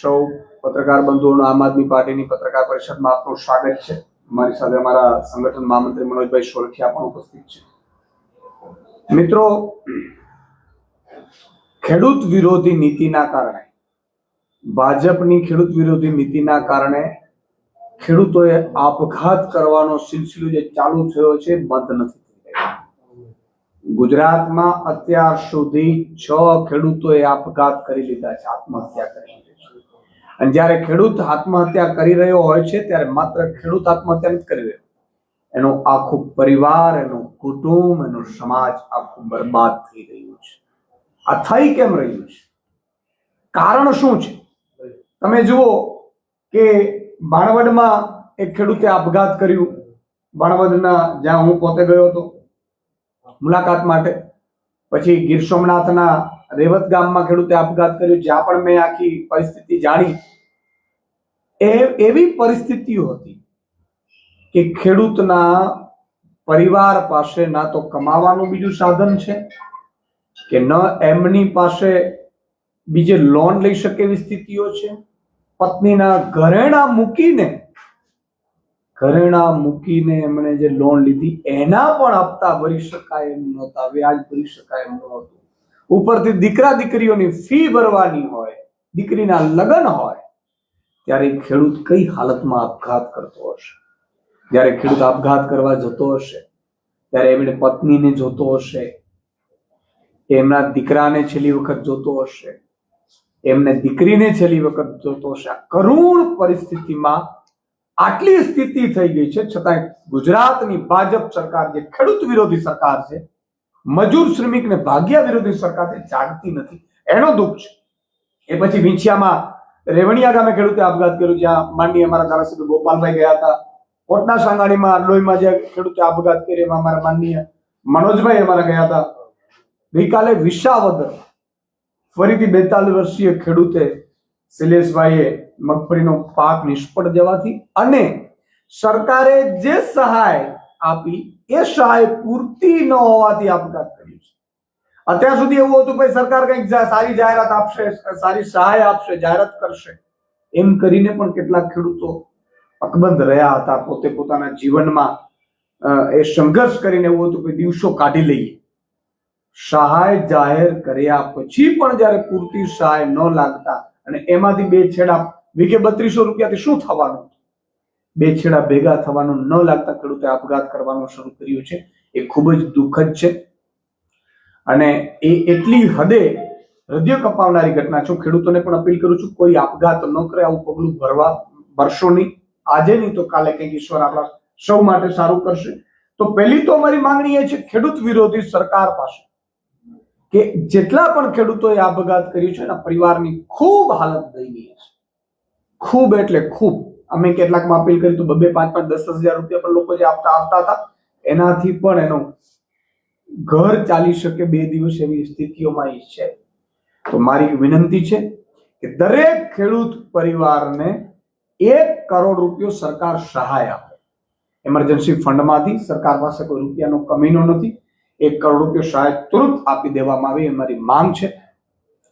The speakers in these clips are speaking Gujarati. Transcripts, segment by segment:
સૌ પત્રકાર બંધુઓનો આમ આદમી પાર્ટીની પત્રકાર પરિષદમાં આપનું સ્વાગત છે. મારી સાથે અમારા સંગઠન મહામંત્રી મનોજભાઈ સોરઠિયા પણ ઉપસ્થિત છે. મિત્રો, ખેડૂત વિરોધી નીતિના કારણે, ભાજપની ખેડૂત વિરોધી નીતિના કારણે ખેડૂતોએ આપઘાત કરવાનો સિલસિલો જે ચાલુ થયો છે, બંધ નથી ગુજરાતમાં અત્યાર સુધી છ ખેડૂતોએ આપઘાત કરી લીધા છે, આત્મહત્યા કરી. અને જ્યારે ખેડૂત આત્મહત્યા કરી રહ્યો હોય છે, ત્યારે માત્ર ખેડૂત આત્મહત્યા નથી કરી રહ્યો. એનો આખો પરિવાર, એનો કુટુંબ, એનો સમાજ આખું બરબાદ થઈ રહ્યું છે. આ થઈ કેમ રહ્યું છે? કારણ શું છે? તમે જુઓ કે બાણવડમાં એક ખેડૂતે આપઘાત કર્યું. બાણવડના જ્યાં હું પોતે ગયો હતો, મુલાકાત માટે. પછી ગીર સોમનાથના રેવત ગામમાં ખેડૂતે આપઘાત કર્યો, જ્યાં પણ મેં આખી પરિસ્થિતિ જાણી, એ એવી પરિસ્થિતિઓ હતી કે ખેડૂતના પરિવાર પાસે ના તો કમાવાનું બીજું સાધન છે, કે ન એમની પાસે બીજે લોન લઈ શકે એવી સ્થિતિઓ છે. પત્નીના ઘરેણા મૂકીને ઘરેણા મૂકીને એમણે જે લોન લીધી, એના પણ હપ્તા ભરી શકાય એમ નહોતા, વ્યાજ ભરી શકાય એમ નહોતું. ઉપરથી દીકરા દીકરીઓની ફી ભરવાની હોય, દીકરીના લગ્ન હોય, ત્યારે ખેડૂત કઈ હાલતમાં આપઘાત કરતો હશે? જ્યારે ખેડૂત આપઘાત કરવા જતો હશે, ત્યારે એમણે પત્નીને જોતો હશે, એમના દીકરાને છેલ્લી વખત જોતો હશે, એમને દીકરીને છેલ્લી વખત જોતો હશે. કરુણ પરિસ્થિતિમાં આટલી સ્થિતિ થઈ ગઈ છે. છતાં ગુજરાતની ભાજપ સરકાર જે ખેડૂત વિરોધી સરકાર છે મજૂર શ્રમિક ને ભાગ્યા વિરોધી સરકાર જાગતી નથી. એનો દુઃખ છે. એ પછી વિંછિયામાં રેવણિયા ગામે ખેડૂતે આપઘાત કર્યો, જ્યાં માનનીય અમારા ધારાસભ્ય ગોપાલભાઈ ગયા હતા. કોટના સાંગાણીમાં લોહીમાં જે ખેડૂતે આપઘાત કર્યો, એમાં અમારા માનનીય મનોજભાઈ અમારા ગયા હતા. ગઈકાલે વિશાવદર ફરીથી બેતાલીસ વર્ષીય ખેડૂતે શૈલેષભાઈએ મગફળીનો પાક નિષ્ફળ જવાથી અને સરકારે જે સહાય આપી, એ સહાય પૂરતી ન હોવાથી આપઘાત કર્યું છે. અત્યાર સુધી એવું હતું કે સરકાર કંઈક સારી જાહેરાત આપશે, સારી સહાય આપશે, જાહેરાત કરશે. એમ કરીને પણ કેટલાક ખેડૂતો અકબંધ રહ્યા હતા. પોતે પોતાના જીવનમાં એ સંઘર્ષ કરીને એવું હતું કે દિવસો કાઢી લઈએ. સહાય જાહેર કર્યા પછી પણ જ્યારે પૂરતી સહાય ન લાગતા અને એમાંથી બે છેડા, વીઘે બત્રીસો રૂપિયાથી શું થવાનું? બે છેડા ભેગા થવાનું ન લાગતા ખેડૂતે આપઘાત કરવાનું શરૂ કર્યું છે. એ ખૂબ જ દુઃખદ છે. અને એ એટલી હદે હૃદય કપાવનારી ઘટના છે. ખેડૂતોને પણ અપીલ કરું છું, કોઈ આપઘાત ન કરે, આવું પગલું ભરવા ભરશો નહીં. આજે નહીં તો કાલે કંઈક ઈશ્વર આપણા સૌ માટે સારું કરશે. તો પહેલી તો અમારી માંગણી એ છે, ખેડૂત વિરોધી સરકાર પાસે કે જેટલા પણ ખેડૂતોએ આપઘાત કર્યું છે, એના પરિવારની ખૂબ હાલત દયનીય છે. ખૂબ એટલે ખૂબ. અમે કેટલાકમાં અપીલ કરી તો બબે પાંચ પાંચ દસ દસ હજાર રૂપિયા પણ લોકો જે આપતા આપતા હતા, એનાથી પણ એનો ઘર ચાલી શકે બે દિવસ એવી સ્થિતિઓમાં એ છે. તો મારી વિનંતી છે કે દરેક ખેડૂત પરિવારને એક કરોડ રૂપિયો સરકાર સહાય આપે. એમરજન્સી ફંડમાંથી સરકાર પાસે કોઈ રૂપિયાનો કમીનો નથી. એક કરોડ રૂપિયો સહાય તુરંત આપી દેવામાં આવે એ મારી માંગ છે.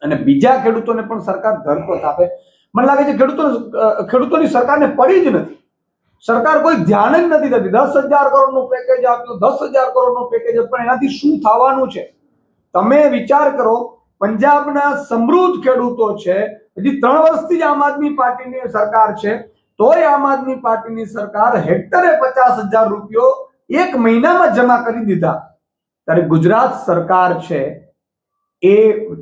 અને બીજા ખેડૂતોને પણ સરકાર ધરપત આપે. મને લાગે છે ખેડૂતો ખેડૂતોની સરકારને પડી જ નથી. સરકાર કોઈ ધ્યાન જ નથી દેતી. દસ હજાર કરોડનું પેકેજ આપ્યું, દસ હજાર કરોડનું પેકેજ પણ એનાથી શું થવાનું છે? તમે વિચાર કરો, પંજાબના સમૃદ્ધ ખેડૂતો છે, હજી ત્રણ વર્ષથી જ આમ આદમી પાર્ટીની સરકાર છે, તોય આમ આદમી પાર્ટીની સરકાર હેક્ટરે પચાસ હજાર રૂપિયો એક મહિનામાં જમા કરી દીધા. ત્યારે ગુજરાત સરકાર છે એ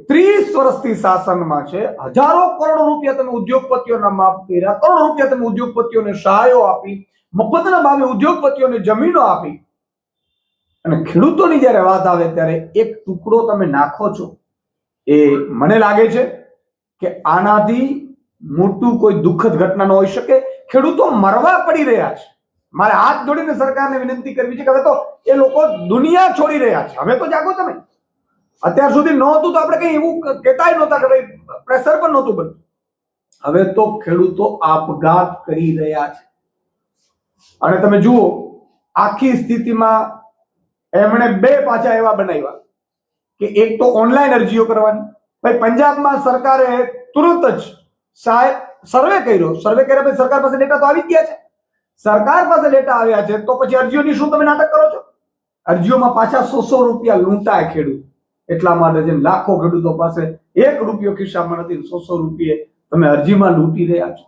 ત્રીસ વર્ષથી શાસનમાં છે. હજારો કરોડ રૂપિયા તમે ઉદ્યોગપતિઓના માફ કર્યા, કરોડ રૂપિયા તમે ઉદ્યોગપતિઓને સહાયો આપી, મફતના ભાવે ઉદ્યોગપતિઓને જમીનો આપી. અને ખેડૂતોની જ્યારે વાત આવે ત્યારે એક ટુકડો તમે નાખો છો, એ મને લાગે છે કે આનાથી મોટું કોઈ દુઃખદ ઘટના ન હોઈ શકે. ખેડૂતો મરવા પડી રહ્યા છે. મારે હાથ જોડીને સરકારને વિનંતી કરવી છે કે હવે તો એ લોકો દુનિયા છોડી રહ્યા છે. હવે તો જાગો તમે. અત્યાર સુધી નહોતું તો આપણે કઈ એવું કહેતાય નહોતા કે ભાઈ, પ્રેશર પણ નહોતું બનતું. હવે તો ખેડૂતો આપઘાત કરી રહ્યા છે. અને તમે જુઓ, આખી સ્થિતિમાં એમણે બે પાછા એવા બનાવ્યા કે એક તો ઓનલાઈન અરજીઓ કરવાની. ભાઈ, પંજાબમાં સરકારે તુરંત જ સાહેબ સર્વે કર્યો. સર્વે કર્યા પછી સરકાર પાસે ડેટા તો આવી જ ગયા છે. સરકાર પાસે ડેટા આવ્યા છે તો પછી અરજીઓની શું તમે નાટક કરો છો? અરજીઓમાં પાછા સો સો રૂપિયા લૂંટાય ખેડૂત. એટલા માટે છે લાખો ખેડૂતો પાસે એક રૂપિયો ખિસ્સામાં નથી, સો સો રૂપિયે તમે અરજીમાં લૂંટી રહ્યા છો.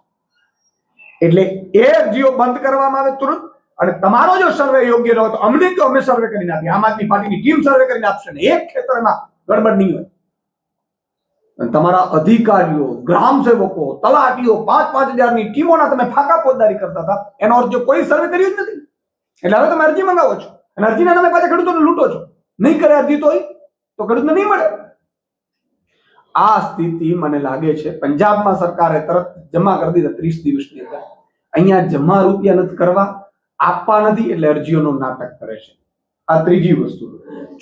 એટલે એ અરજીઓ બંધ કરવામાં આવે તુરંત, અને તમારો જો સર્વે યોગ્ય રહ્યો તો અમને તો અમે સર્વે કરીને આપીએ. આમ આદમી પાર્ટીની ટીમ સર્વે કરીને આપશે ને એક ખેતરમાં ગડબડ નહીં હોય. તમારા અધિકારીઓ ગ્રામ સેવકો તલાટીઓ, પાંચ પાંચ હજારની ટીમોના તમે ફાકા ફોજદારી કરતા હતા. એનો અર્થ કોઈ સર્વે કર્યું જ નથી. એટલે હવે તમે અરજી મંગાવો છો. અને અરજીના નામે પાછા ખેડૂતોને લૂંટો છો. નહીં કરે અરજી હોય તો ખેડૂતને નહીં મળે. આ સ્થિતિ મને લાગે છે પંજાબમાં સરકારે તરત જમા કરી દીધા ત્રીસ દિવસની અંદર. અહીંયા જમા રૂપિયા નથી કરવા, આપવા નથી એટલે અરજીઓનો નાટક કરે છે. આ ત્રીજી વસ્તુ.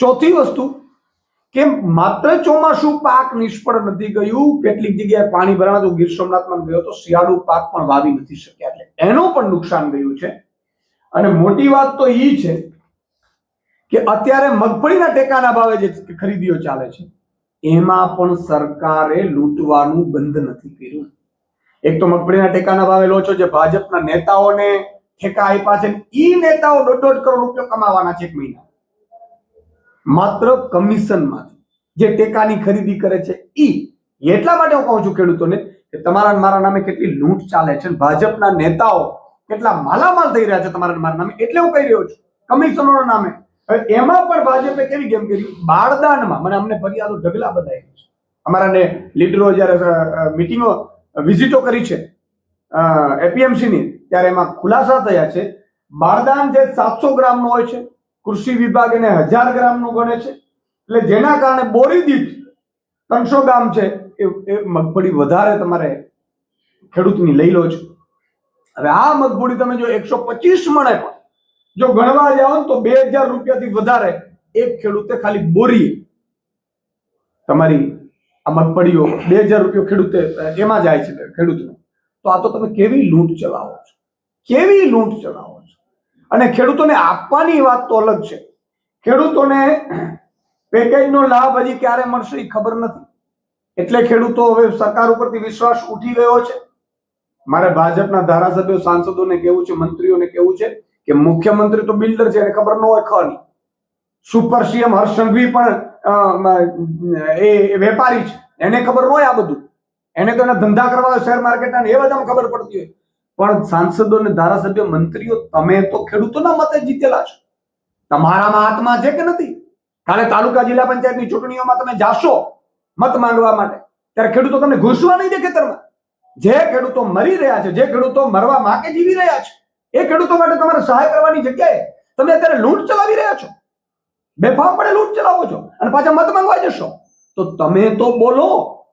ચોથી વસ્તુ કે માત્ર ચોમાસું પાક નિષ્ફળ નથી ગયું, કેટલીક જગ્યાએ પાણી ભરાણા તો ગીર સોમનાથમાં ગયો તો શિયાળુ પાક પણ વાવી નથી શક્યા. એટલે એનું પણ નુકસાન ગયું છે. અને મોટી વાત તો એ છે કે અત્યારે મગફળીના ટેકાના ભાવે જે ખરીદીઓ ચાલે છે, એમાં પણ સરકારે લૂંટવાનું બંધ નથી કર્યું. એક તો મગફળીના ટેકાના ભાવે લો છો, જે ભાજપના નેતાઓને ઠેકા આપ્યા છે એ નેતાઓ દોઢ દોઢ કરોડ રૂપિયા કમાવાના છે એક મહિના. માત્ર કમિશનમાંથી જે ટેકાની ખરીદી કરે છે, ઈ. એટલા માટે હું કહું છું ખેડૂતોને કે તમારા મારા નામે કેટલી લૂંટ ચાલે છે ભાજપના નેતાઓ કેટલા માલામાલ થઈ રહ્યા છે તમારા મારા નામે. એટલે હું કહી રહ્યો છું કમિશનરોના નામે. હવે એમાં પણ ભાજપે કેવી ગેમ કરી? બારદાનમાં. મને અમને ફરિયાદો ઢગલા બધા આવી છે. અમારા ને લીડરો જ્યારે મિટિંગો વિઝિટો કરી છે એપીએમસી ની, ત્યારે એમાં ખુલાસા થયા છે. બારદાન જે સાતસો ગ્રામનો હોય છે, કૃષિ વિભાગ એને હજાર ગ્રામનું ગણે છે. એટલે જેના કારણે બોરી દીઠ ત્રણસો ગ્રામ છે, એ મગફળી વધારે તમારે ખેડૂતની લઈ લો છો. હવે આ મગફળી તમે જો એકસો પચીસ મણે પણ જો ગણવા જાઓ તો બે હજાર રૂપિયાથી વધારે એક ખેડૂતે ખાલી બોરી તમારી આ મગફળીઓ, બે હજાર રૂપિયો ખેડૂતે એમાં જાય છે ખેડૂતનો. તો આ તો તમે કેવી લૂંટ ચલાવો છો? કેવી લૂંટ ચલાવો છો? અને ખેડૂતોને આપવાની વાત તો અલગ છે. ખેડૂતોને પેકેજનો લાભ હજી ક્યારે મળશે એ ખબર નથી. એટલે ખેડૂતો હવે સરકાર ઉપરથી વિશ્વાસ ઉઠી ગયો છે. મારે ભાજપના ધારાસભ્યો, સાંસદોને કેવું છે, મંત્રીઓને કેવું છે કે મુખ્યમંત્રી તો બિલ્ડર છે, એને ખબર ન હોય ખની સુપર સીએમ હર્ષ સંઘવી પણ એ વેપારી છે. એને ખબર ન હોય આ બધું. એને તો એના ધંધા કરવા શેર માર્કેટના એ બધામાં ખબર પડતી હોય. પણ સાંસદો અને ધારાસભ્ય મંત્રીઓ, તમે તો ખેડૂતોના મતે જીતેલા છો. તમારામાં આત્મા છે કે નથી? કાલે તાલુકા જિલ્લા પંચાયતની ચૂંટણીઓમાં તમે જાશો મત માંગવા માટે. ત્યારે ખેડૂતો તમને ઘૂસવા નહીં દે ખેતરમાં. જે ખેડૂતો મરી રહ્યા છે, જે ખેડૂતો મરવા માકે જીવી રહ્યા છે એ ખેડૂતો માટે તમારે સહાય કરવાની જગ્યાએ તમે અત્યારે લૂંટ ચલાવી રહ્યા છો. બેફામપણે લૂંટ ચલાવો છો અને પાછા મત માંગવા જશો. તો તમે તો બોલો,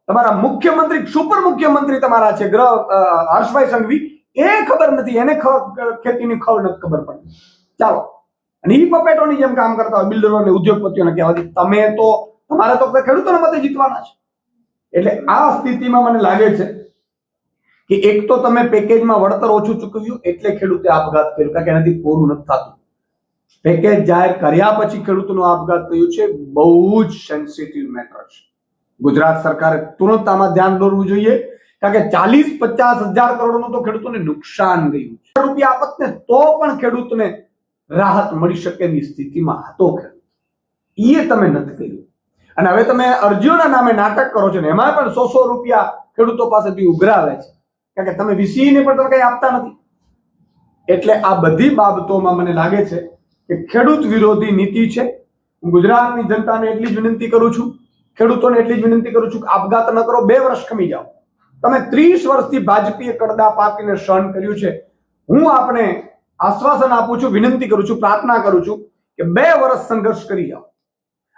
તમારા મુખ્યમંત્રી, સુપર મુખ્યમંત્રી તમારા છે, ગ્રહ હર્ષભાઈ સંઘવી. એ ખબર નથી, એને ખેતીની ખબર નથી ખબર પડતી ચાલો. અને ઈ પપેટોની જેમ કામ કરતા હોય, બિલ્ડરો અને ઉદ્યોગપતિઓને કહેવાથી તમે તો, તમારે તો ખેડૂતોના મતે જીતવાના છે. એટલે આ સ્થિતિમાં મને લાગે છે કે એક તો તમે પેકેજમાં વળતર ઓછું ચૂકવ્યું એટલે ખેડૂતે આપઘાત કર્યો, કારણ કે એનાથી પૂરું નથી થતું. પેકેજ જાહેર કર્યા પછી ખેડૂતનો આપઘાત થયું છે, બહુ જ સેન્સિટિવ મેટર છે. ગુજરાત સરકારે તુરંત આમાં ધ્યાન દોરવું જોઈએ, કારણ કે ચાલીસ પચાસ હજાર કરોડનું તો ખેડૂતોને નુકસાન ગયું રૂપિયા આપતને તો પણ ખેડૂતને રાહત મળી શકે એની સ્થિતિમાં હતો ખેડૂત. એ તમે નથી કર્યું. અને હવે તમે અરજીઓના નામે નાટક કરો છો ને એમાં પણ સો સો રૂપિયા ખેડૂતો પાસેથી ઉઘરાવે છે. કારણ કે તમે વીસીને પણ તમે કંઈ આપતા નથી. એટલે આ બધી બાબતોમાં મને લાગે છે કે ખેડૂત વિરોધી નીતિ છે. હું ગુજરાતની જનતાને એટલી જ વિનંતી કરું છું, ખેડૂતોને એટલી જ વિનંતી કરું છું કે આપઘાત ન કરો, બે વર્ષ ખમી જાઓ. તમે ત્રીસ વર્ષથી ભાજપીએ કડદા પાકીને સહન કર્યું છે. હું આપને આશ્વાસન આપું છું, વિનંતી કરું છું, પ્રાર્થના કરું છું કે બે વર્ષ સંઘર્ષ કરી જાઓ.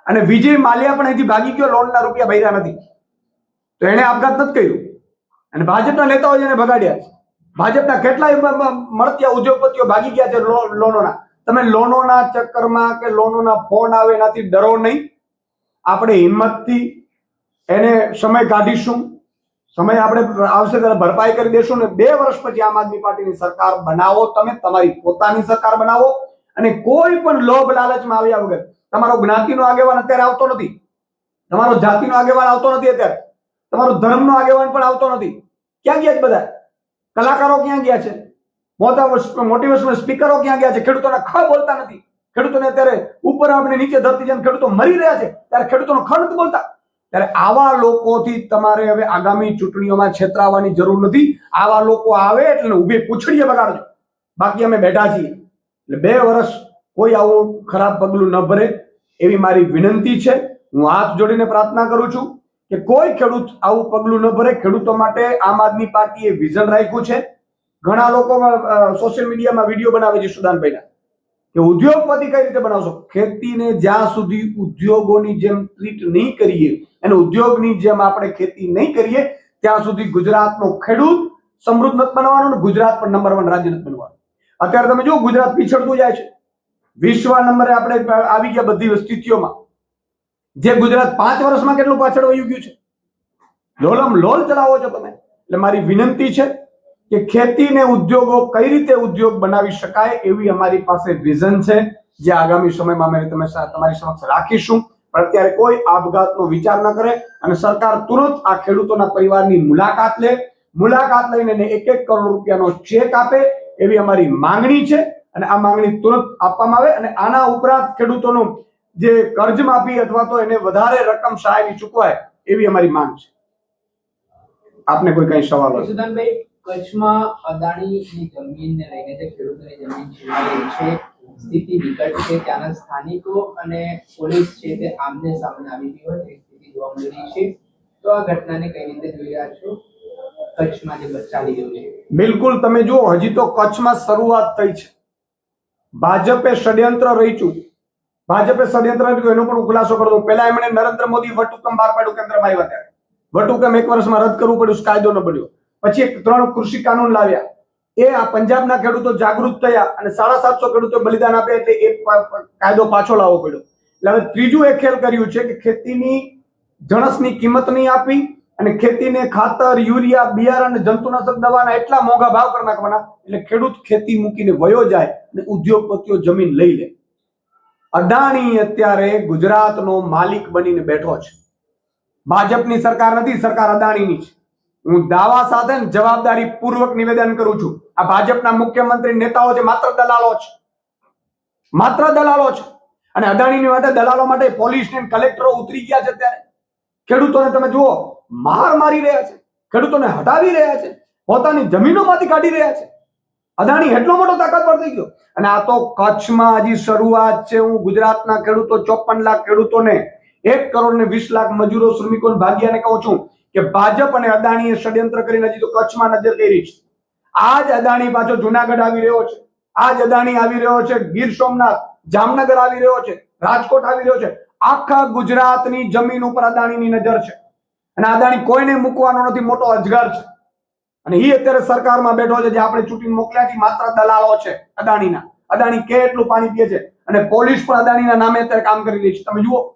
અને વિજય માલ્યા પણ અહીંથી ભાગી ગયો, લોનના રૂપિયા ભર્યા નથી. તો એને આપઘાત નથી કર્યું. અને ભાજપના નેતાઓ જેને ભગાડ્યા છે. ભાજપના કેટલાય મળતિયા ઉદ્યોગપતિઓ ભાગી ગયા છે લોનોના. તમે લોનોના ચક્કરમાં કે લોનોના ફોન આવે એનાથી ડરો નહીં. આપણે હિંમતથી એને સમય કાઢીશું. સમય આપણે આવશે ત્યારે ભરપાઈ કરી દેશું ને બે વર્ષ પછી આમ આદમી પાર્ટીની સરકાર બનાવો તમે, તમારી પોતાની સરકાર બનાવો અને કોઈ પણ લોભ લાલચમાં આવ્યા વગર. તમારો જ્ઞાતિનો આગેવાન અત્યારે આવતો નથી. તમારો જાતિનો આગેવાન આવતો નથી અત્યારે. તમારો ધર્મનો આગેવાન પણ આવતો નથી. ક્યાં ગયા છે બધા? કલાકારો ક્યાં ગયા છે? મોટા મોટિવેશનલ સ્પીકરો ક્યાં ગયા છે? ખેડૂતોને ખ બોલતા નથી. ખેડૂતોને અત્યારે ઉપર આપણે નીચે ધરતી જેમ ખેડૂતો મરી રહ્યા છે, ત્યારે ખેડૂતોનો ખ નથી બોલતા. ત્યારે આવા લોકોથી તમારે હવે આગામી ચૂંટણીઓમાં છેતરાવાની જરૂર નથી. આવા લોકો આવે એટલે ઊભી પૂછડીએ બગાડજો. બાકી અમે બેઠા છીએ. એટલે બે વર્ષ કોઈ આવું ખરાબ પગલું ન ભરે એવી મારી વિનંતી છે. હું હાથ જોડીને પ્રાર્થના કરું છું. કે કોઈ ખેડૂત આવું પગલું ન ભરે. ખેડૂતો માટે આમ આદમી પાર્ટીએ વિઝન રાખ્યું છે. ઘણા લોકો સોશિયલ મીડિયામાં વીડિયો બનાવે છે સુદાનભાઈના. કે ઉદ્યોગપતિ કઈ રીતે બનાવશો? ખેતીને જ્યાં સુધી ઉદ્યોગોની જેમ ટ્રીટ નહીં કરીએ અને ઉદ્યોગની જેમ આપણે ખેતી નહીં કરીએ, ત્યાં સુધી ગુજરાતનો ખેડૂત સમૃદ્ધ નથી બનવાનો અને ગુજરાત પણ નંબર વન રાજ્ય નથી બનવાનું. અત્યારે તમે જુઓ, ગુજરાત પીછળતું જાય છે. વિશ્વ નંબરે આપણે આવી ગયા બધી સ્થિતિઓમાં જે ગુજરાત પાંચ વર્ષમાં કેટલું પાછળ વયું ગયું છે? લોલમ લોલ ચલાવો છો તમે. એટલે મારી વિનંતી છે કે ખેતીને ઉદ્યોગો કઈ રીતે ઉદ્યોગ બનાવી શકાય એવી અમારી પાસે વિઝન છે, જે આગામી સમયમાં અમે તમે તમારી સમક્ષ રાખીશું. પણ અત્યારે કોઈ આપઘાતનો વિચાર ન કરે અને સરકાર તુરંત આ ખેડૂતોના પરિવારની મુલાકાત લે. મુલાકાત લઈને એને એક એક કરોડ રૂપિયાનો ચેક આપે એવી અમારી માંગણી છે અને આ માંગણી તુરંત આપવામાં આવે અને આના ઉપરાંત ખેડૂતોનું જે કર્જ માફી અથવા તો એને વધારે રકમ સહાયની ચૂકવાય એવી અમારી માંગ છે. આપને કોઈ કઈ સવાલ હોય? સુદાનભાઈ કચ્છમાં અદાણીની જમીનને લઈને જે ખેડૂતોની જમીન છીનવાઈ છે સ્થિતિ વિકટ છે ત્યાંના સ્થાનિકો અને પોલીસ છે તે આમને સામને આવી ગઈ હોય સ્થિતિ જોવા મળી રહી છે. તો આ ઘટનાને કઈ રીતે જોઈ રહ્યા છો? કચ્છમાં જે ચાલી રહ્યું છે. બિલકુલ તમે જુઓ હજી તો કચ્છમાં શરૂઆત થઈ છે. ભાજપે ષડયંત્ર રચ્યું. ભાજપે ષડયંત્ર કર્યું એનો પણ ખુલાસો કરતો પહેલા એમણે નરેન્દ્ર મોદી વટુકમ બહાર પાડ્યું કેન્દ્રમાં આવ્યા ત્યારે. વટુકમ એક વર્ષમાં રદ કરવું પડ્યું, કાયદો ન બન્યો. પછી ત્રણ કૃષિ કાનૂન લાવ્યા. એ આ પંજાબના ખેડૂતો જાગૃત થયા અને સાડા સાતસો ખેડૂતો બલિદાન આપ્યા એટલે એ કાયદો પાછો લાવવો પડ્યો. એટલે હવે ત્રીજું એ ખેલ કર્યું છે કે ખેતીની જણસની કિંમત નહીં આપી અને ખેતીને ખાતર, યુરિયા, બિયારણ જંતુનાશક દવાના એટલા મોંઘા ભાવ કરી નાખવાના. એટલે ખેડૂત ખેતી મૂકીને વયો જાય અને ઉદ્યોગપતિઓ જમીન લઈ લે. અદાણી અત્યારે ગુજરાતનો માલિક બનીને બેઠો છે. ભાજપની સરકાર નથી, સરકાર અદાણીની છે. હું દાવા સાથે જવાબદારી પૂર્વક નિવેદન કરું છું. આ ભાજપના મુખ્યમંત્રી નેતાઓ છે, માત્ર દલાલો છે. માત્ર દલાલો છે. અને અદાણીની માટે દલાલો માટે પોલીસ ને કલેક્ટરો ઉતરી ગયા છે ત્યારે ખેડૂતોને તમે જુઓ, માર મારી રહ્યા છે. ખેડૂતોને હટાવી રહ્યા છે. પોતાની જમીનોમાંથી કાઢી રહ્યા છે. અદાણી એટલો મોટો તાકાતવર થઈ ગયો. અને આ તો કચ્છમાં હજી શરૂઆત છે. હું ગુજરાતના ખેડૂતો, ચોપન લાખ ખેડૂતોને એક કરોડ ને વીસ લાખ મજૂરો શ્રમિકો ભાગ્યાને કહું છું કે ભાજપ અને અદાણીએ ષડયંત્ર કરીને હજી તો કચ્છમાં નજર કરી છે. આજ અદાણી પાછો જુનાગઢ આવી રહ્યો છે. આજ અદાણી આવી રહ્યો છે. ગીર સોમનાથ, જામનગર આવી રહ્યો છે. રાજકોટ આવી રહ્યો છે. આખા ગુજરાતની જમીન ઉપર અદાણીની નજર છે. અને અદાણી કોઈને મૂકવાનો નથી, મોટો અજગર છે. અને એ અત્યારે સરકારમાં બેઠો છે જે આપણે ચૂંટીને મોકલ્યા છે માત્ર દલાલો છે, અદાણીના. અદાણી કે એટલું પાણી પીએ છે? અને પોલીસ પણ અદાણીના નામે અત્યારે કામ કરી રહી છે. તમે જુઓ,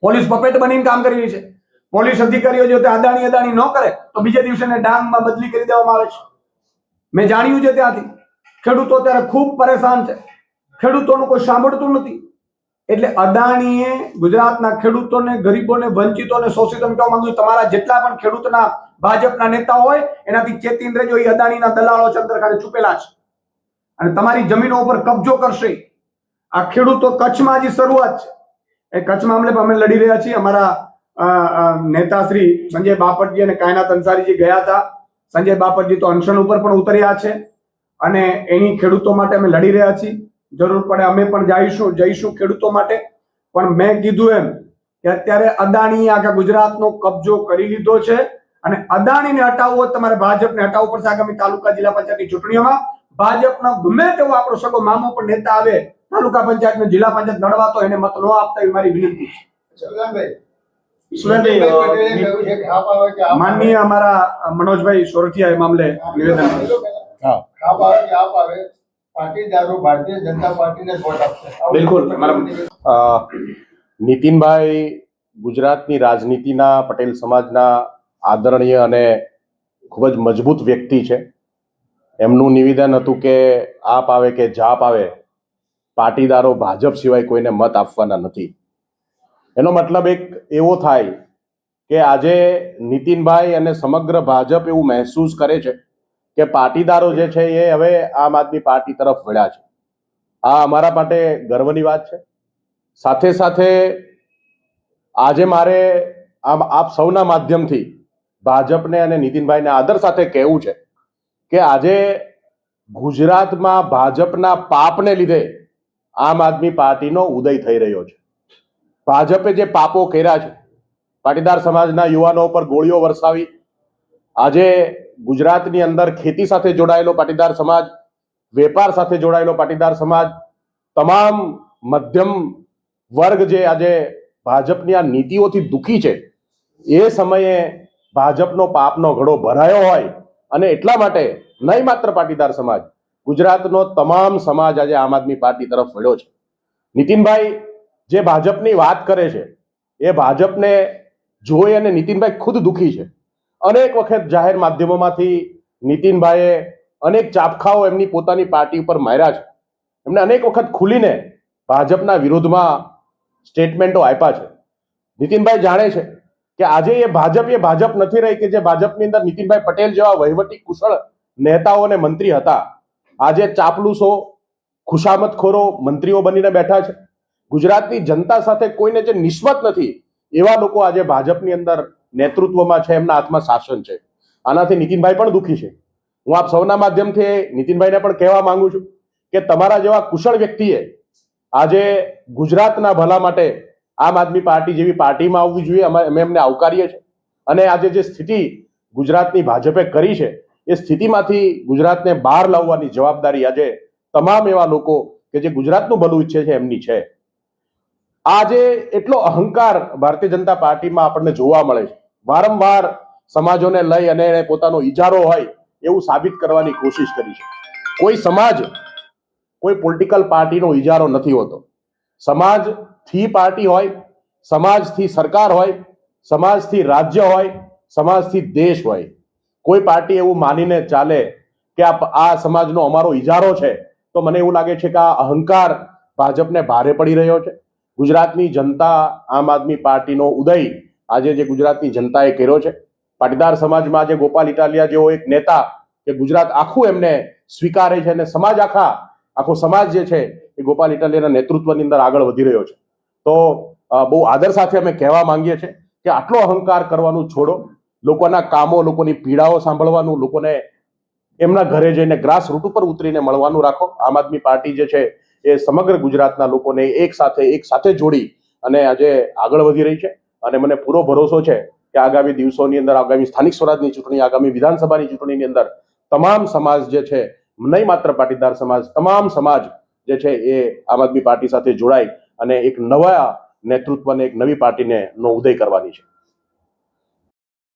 પોલીસ બપેટ બનીને કામ કરી રહી છે. પોલીસ અધિકારીઓ જો તે અદાણી અદાણી ન કરે, તો બીજા દિવસે એને ડાંગમાં બદલી કરી દેવામાં આવે છે. મેં જાણ્યું છે ત્યાંથી. ખેડૂતો અત્યારે ખૂબ પરેશાન છે. ખેડૂતોનું કોઈ સાંભળતું નથી. એટલે અદાણીએ ગુજરાતના ખેડૂતોને, ગરીબોને, વંચિતોને શોષિતોને કહેવા માંગુ તમારા જેટલા પણ ખેડૂતના ભાજપના નેતા હોય, એનાથી ચેતીન રહેજો, એ અદાણીના દલાલો છે, અંદર ખાલી છુપેલા છે. અને તમારી જમીનો ઉપર કબજો કરશે. આ ખેડૂતો કચ્છમાં હજી શરૂઆત છે. એ કચ્છ મામલે પણ અમે લડી રહ્યા છીએ. અમારા નેતા શ્રી સંજય બાપટજી અને કાયનાથ અંસારીજી ગયા હતા. સંજય બાપટજી તો અનશન ઉપર પણ ઉતર્યા છે. અને એની ખેડૂતો માટે અમે લડી રહ્યા છીએ. જરૂર પડે અમે પણ જઈશું જઈશું ખેડૂતો માટે. પણ મેં કીધું એમ કે અત્યારે અદાણીએ આખા ગુજરાતનો કબજો કરી લીધો છે અને અદાણીને હટાવવો તમારે ભાજપને હટાવવું પડશે આગામી તાલુકા જિલ્લા પંચાયતની ચૂંટણીઓમાં. ભાજપનો ગમે તેવો આપણો સગો મામો પણ નેતા આવે તાલુકા પંચાયતને જિલ્લા પંચાયત લડવા તો એને મત ન આપતા એવી મારી વિનંતી છે. માનનીય અમારા મનોજભાઈ સોરઠિયા એ મામલે નિવેદન. આપ આવે કે આપ આવે. પાટીદારો ભારતીય જનતા પાર્ટીને વોટ આપશે. બિલકુલ, નીતિનભાઈ ગુજરાતની રાજનીતિના પટેલ સમાજના આદરણીય અને ખૂબ જ મજબૂત વ્યક્તિ છે. એમનું નિવેદન હતું કે આપ આવે કે જાપ આવે પાટીદારો ભાજપ સિવાય કોઈને મત આપવાના નથી. એનો મતલબ એક એવો થાય કે આજે નીતિનભાઈ અને સમગ્ર ભાજપ એવું મહેસૂસ કરે છે કે પાટીદારો જે છે એ હવે આમ આદમી પાર્ટી તરફ વળ્યા છે. આ અમારા માટે ગર્વની વાત છે. સાથે સાથે આજે મારે આમ આપ સૌના માધ્યમથી ભાજપને અને નીતિનભાઈને આદર સાથે કહેવું છે કે આજે ગુજરાતમાં ભાજપના પાપને લીધે આમ આદમી પાર્ટીનો ઉદય થઈ રહ્યો છે. ભાજપે જે પાપો કર્યા છે, પાટીદાર સમાજના યુવાનો પર ગોળીઓ વરસાવી, આજે ગુજરાતની અંદર ખેતી સાથે જોડાયેલો પાટીદાર સમાજ, વેપાર સાથે જોડાયેલો પાટીદાર સમાજ, તમામ મધ્યમ વર્ગ જે આજે ભાજપની આ નીતિઓથી દુખી છે, એ સમયે ભાજપનો પાપનો ઘડો ભરાયો હોય અને એટલા માટે નહીં માત્ર પાટીદાર સમાજ, ગુજરાતનો તમામ સમાજ આજે આમ આદમી પાર્ટી તરફ વળ્યો છે. નીતિનભાઈ જે ભાજપની વાત કરે છે, એ ભાજપને જોઈ અને નીતિનભાઈ ખુદ દુખી છે. અનેક વખત જાહેર માધ્યમોમાંથી નીતિનભાઈએ અનેક ચાપખાઓ એમની પોતાની પાર્ટી ઉપર માર્યા છે. એમને અનેક વખત ખુલીને ભાજપના વિરોધમાં સ્ટેટમેન્ટો આપ્યા છે. નીતિનભાઈ જાણે છે કે આજે એ ભાજપ એ ભાજપ નથી રહી કે જે ભાજપની અંદર નીતિનભાઈ પટેલ જેવા વહીવટી કુશળ નેતાઓ અને મંત્રી હતા. આજે ચાપલુસો, ખુશામતખોરો, મંત્રીઓ બનીને બેઠા છે. ગુજરાતની જનતા સાથે કોઈને જે નિસ્બત નથી એવા લોકો આજે ભાજપની અંદર નેતૃત્વમાં છે, એમના હાથમાં શાસન છે. આનાથી નીતિનભાઈ પણ દુઃખી છે. હું આપ સૌના માધ્યમથી નીતિનભાઈને પણ કહેવા માંગુ છું કે તમારા જેવા કુશળ વ્યક્તિએ આજે ગુજરાતના ભલા માટે આમ આદમી પાર્ટી જેવી પાર્ટીમાં આવવી જોઈએ, અમે અમે એમને આવકારીએ છીએ. અને આજે જે સ્થિતિ ગુજરાતની ભાજપે કરી છે, એ સ્થિતિમાંથી ગુજરાતને બહાર લાવવાની જવાબદારી આજે તમામ એવા લોકો કે જે ગુજરાતનું ભલું ઈચ્છે છે, એમની છે. આજે એટલો અહંકાર ભારતીય જનતા પાર્ટીમાં આપણને જોવા મળે છે. વારંવાર સમાજોને લઈ અને એને પોતાનો ઇજારો હોય એવું સાબિત કરવાની કોશિશ કરી છે. કોઈ સમાજ કોઈ પોલિટિકલ પાર્ટીનો ઇજારો નથી હોતો. સમાજથી પાર્ટી હોય, સમાજથી સરકાર હોય, સમાજથી રાજ્ય હોય, સમાજથી દેશ હોય. કોઈ પાર્ટી એવું માનીને ચાલે કે આ સમાજનો અમારો ઇજારો છે, તો મને એવું લાગે છે કે આ અહંકાર ભાજપને ભારે પડી રહ્યો છે. ગુજરાતની જનતા આમ આદમી પાર્ટીનો ઉદય આજે જે ગુજરાતની જનતાએ કર્યો છે, પાટીદાર સમાજમાં આજે ગોપાલ ઇટાલિયા જેવો એક નેતા કે ગુજરાત આખું એમને સ્વીકારે છે અને સમાજ આખા, આખો સમાજ જે છે એ ગોપાલ ઇટાલિયાના નેતૃત્વની અંદર આગળ વધી રહ્યો છે. તો બહુ આદર સાથે અમે કહેવા માંગીએ છીએ કે આટલો અહંકાર કરવાનું છોડો, લોકોના કામો, લોકોની પીડાઓ સાંભળવાનું, લોકોને એમના ઘરે જઈને ગ્રાસ રૂટ ઉપર ઉતરીને મળવાનું રાખો. આમ આદમી પાર્ટી જે છે એ સમગ્ર ગુજરાતના લોકોને એક સાથે એક સાથે જોડી અને આજે આગળ વધી રહી છે. અને મને પૂરો ભરોસો છે કે આગામી દિવસોની અંદર, આગામી સ્થાનિક સ્વરાજની ચૂંટણી, આગામી વિધાનસભાની ચૂંટણીની અંદર તમામ સમાજ જે છે, નહીં માત્ર પાટીદાર સમાજ, તમામ સમાજ જે છે એ આમ આદમી પાર્ટી સાથે જોડાય અને એક નવા નેતૃત્વને, એક નવી પાર્ટીને નો ઉદય કરવાની છે.